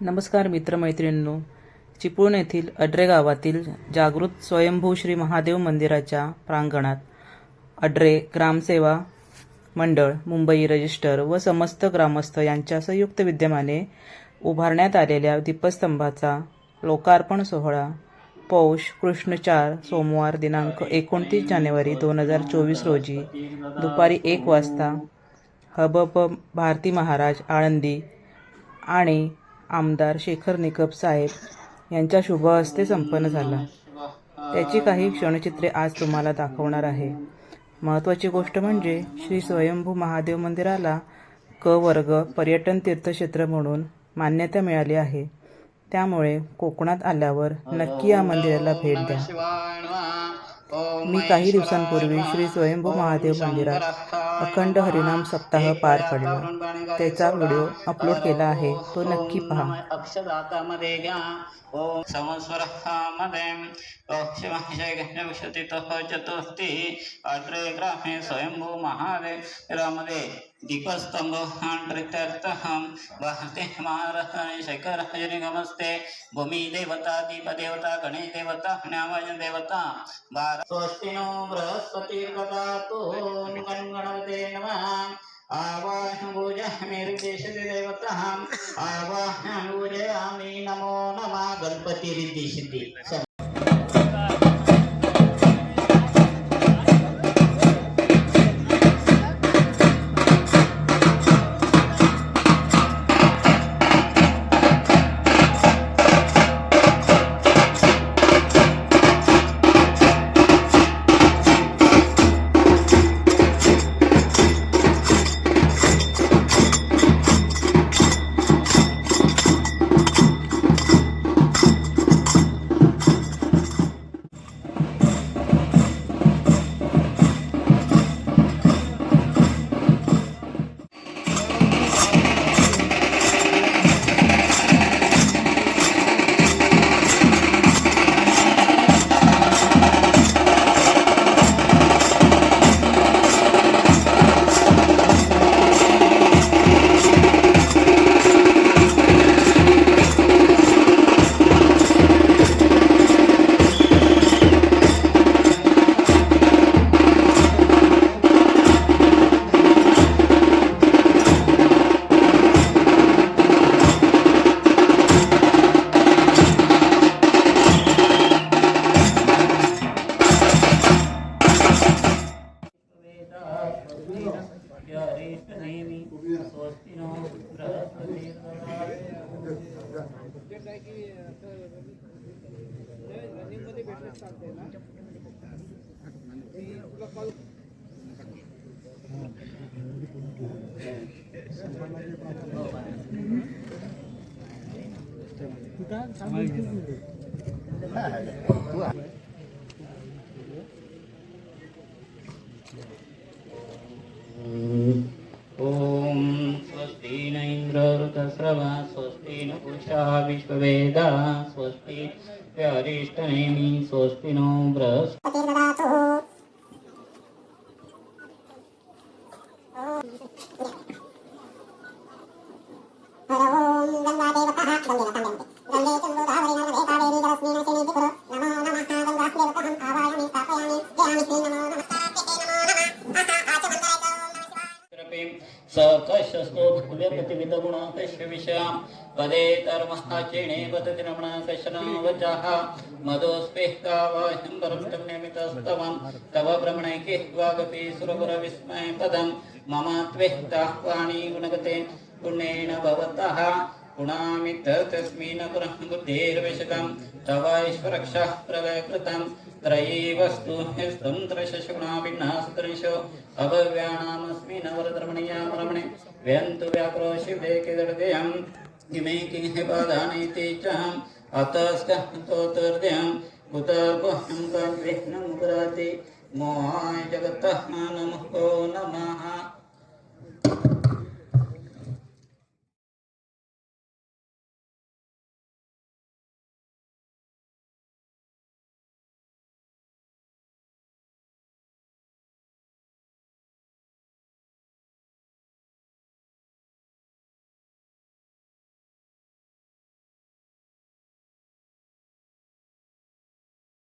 नमस्कार मित्रमैत्रिणींनो. चिपळूण येथील अड्रे गावातील जागृत स्वयंभू श्री महादेव मंदिराच्या प्रांगणात अड्रे ग्रामसेवा मंडळ मुंबई रजिस्टर व समस्त ग्रामस्थ यांच्या संयुक्त विद्यमाने उभारण्यात आलेल्या दीपस्तंभाचा लोकार्पण सोहळा पौष कृष्ण चार सोमवार दिनांक एकोणतीस जानेवारी दोन हजार चोवीस रोजी दुपारी एक वाजता हबप भारती महाराज आळंदी आणि आमदार शेखर निकप साहेब यांच्या शुभ हस्ते संपन्न झाला. त्याची काही क्षणचित्रे आज तुम्हाला दाखवणार आहे. महत्त्वाची गोष्ट म्हणजे श्री स्वयंभू महादेव मंदिराला क वर्ग पर्यटन तीर्थक्षेत्र म्हणून मान्यता मिळाली आहे. त्यामुळे कोकणात आल्यावर नक्की या मंदिराला भेट द्या. मी काही दिवसांपूर्वी श्री स्वयंभू महादेव मंदिरात अखंड हरिनाम सप्ताह पार पडला. त्याचा व्हिडिओ अपलोड केला आहे. तो नक्की पहा. अक्षदातामध्ये चतुर्थी अत्रे ग्रामे स्वयंभू महादेवामध्ये रामदेव प्रित्यर्थम भारते महाराष्ट्राने शेखर निगमस्ते भूमी देवता दीपदेवता गणेश देवता न्यामजन देवता बारा स्वस्ति नो बृहस्पती ददातु गणगणपते नमः आवाहं पूजयामि ऋद्देशति देवताम् आवाहं पूजयामि नमो नमः गणपती ॐ स्वस्ति न इन्द्र ऋतस्रवा स्वस्ति न पुरुषा विश्ववेदा स्वस्ति स्व स्वस्ति नो बृहस्पति ओम गंगादेवतः गंगेवतं गंगे चन्द्रो धावरि नर्मदे कावेरी जलस्मिन् सन्निधि पदे कर्मश्चेणे पतति रमण कशन वचः मदोस्पेः कावाह्यं नियमितस्तवं तव भ्रमणे वागपि सुरगुरविस्मय पदं मम त्वेष्टाः पाणि गुणगते गुणेन भवतः। गुणामितस्मिन् तस्मिन् बुद्धेर्विशकं तवैश्वरक्षः प्रलयकृतं त्रयी वस्तु ह्यस्तं त्रशशुणाभिन्नासत्रिशो अभव्याणामस्मि नवरद्रमणीयां रमणे व्यन्तु व्याक्रो शिवे किदर्दयम् इमे किं पादानीति च अतस्तोतर्दयं कुतर्कोह्यं कद्विघ्नं पुराति मोहाय जगतः नमो नमः